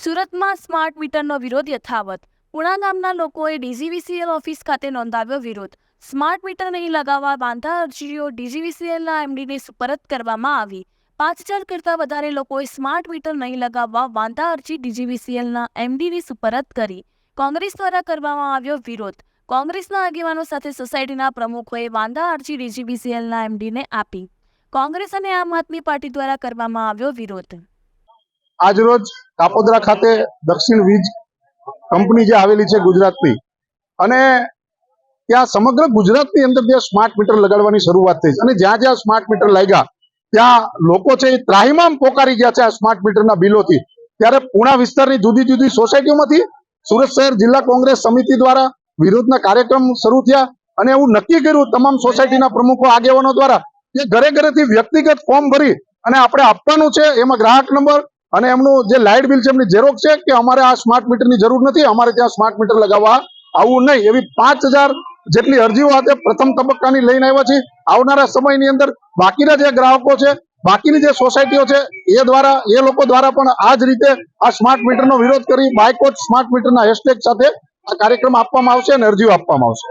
Smart મીટરનો વિરોધ યથાવત. ઉણા ગામના લોકોએ ડીજીવીસીએલ ઓફિસ ખાતે નોંધાવ્યો વિરોધ. સ્માર્ટ મીટર નહીં લગાવવા બાંધા અરજીઓ ડીજીવીસીએલના એમડીને સુપરત કરવામાં આવી. પાંચ હજાર કરતાં વધારે લોકોએ સ્માર્ટ મીટર નહીં લગાવવા વાંધા અરજી ડીજીવીસીએલના એમડીને સુપરત કરી. કોંગ્રેસ દ્વારા કરવામાં આવ્યો વિરોધ. કોંગ્રેસના આગેવાનો સાથે સોસાયટીના પ્રમુખોએ વાંધા અરજી ડીજીવીસીએલના એમડીને આપી. કોંગ્રેસ અને આમ આદમી પાર્ટી દ્વારા કરવામાં આવ્યો વિરોધ. આજરોજ કાપોદ્રા ખાતે દક્ષિણ વીજ કંપની જે આવેલી છે ગુજરાતની. અને ત્યાં સમગ્ર ગુજરાતની અંદર ત્યાં સ્માર્ટ મીટર લગાડવાની શરૂઆત થઈ છે. અને જ્યાં જ્યાં સ્માર્ટ મીટર લાગ્યા, ત્યાં લોકો છે એ ત્રાહિમામ પોકારી ગયા છે આ સ્માર્ટ મીટરના બિલોથી. ત્યારે પુણા વિસ્તારની જુદી જુદી સોસાયટીઓમાંથી સુરત શહેર જિલ્લા કોંગ્રેસ સમિતિ દ્વારા વિરોધના કાર્યક્રમ શરૂ થયા. અને એવું નક્કી કર્યું તમામ સોસાયટીના પ્રમુખો, આગેવાનો દ્વારા કે ઘરે ઘરેથી વ્યક્તિગત ફોર્મ ભરી અને આપણે આપવાનું છે. એમાં ગ્રાહક નંબર અને એમનું જે લાઇટ બિલ છે, એમની ઝેરોક્ષ છે કે અમારે આ સ્માર્ટ મીટરની જરૂર નથી, અમારે ત્યાં સ્માર્ટ મીટર લગાવવા આવું નહીં. એવી પાંચ જેટલી અરજીઓ આજે પ્રથમ તબક્કાની લઈને આવ્યા છે આવનારા સમયની અંદર બાકીના જે ગ્રાહકો છે, બાકીની જે સોસાયટીઓ છે, એ દ્વારા, એ લોકો દ્વારા પણ આ જ રીતે આ સ્માર્ટ મીટરનો વિરોધ કરી બાયકોટ સ્માર્ટ મીટરના હેશટેગ સાથે આ કાર્યક્રમ આપવામાં આવશે અને અરજીઓ આપવામાં આવશે.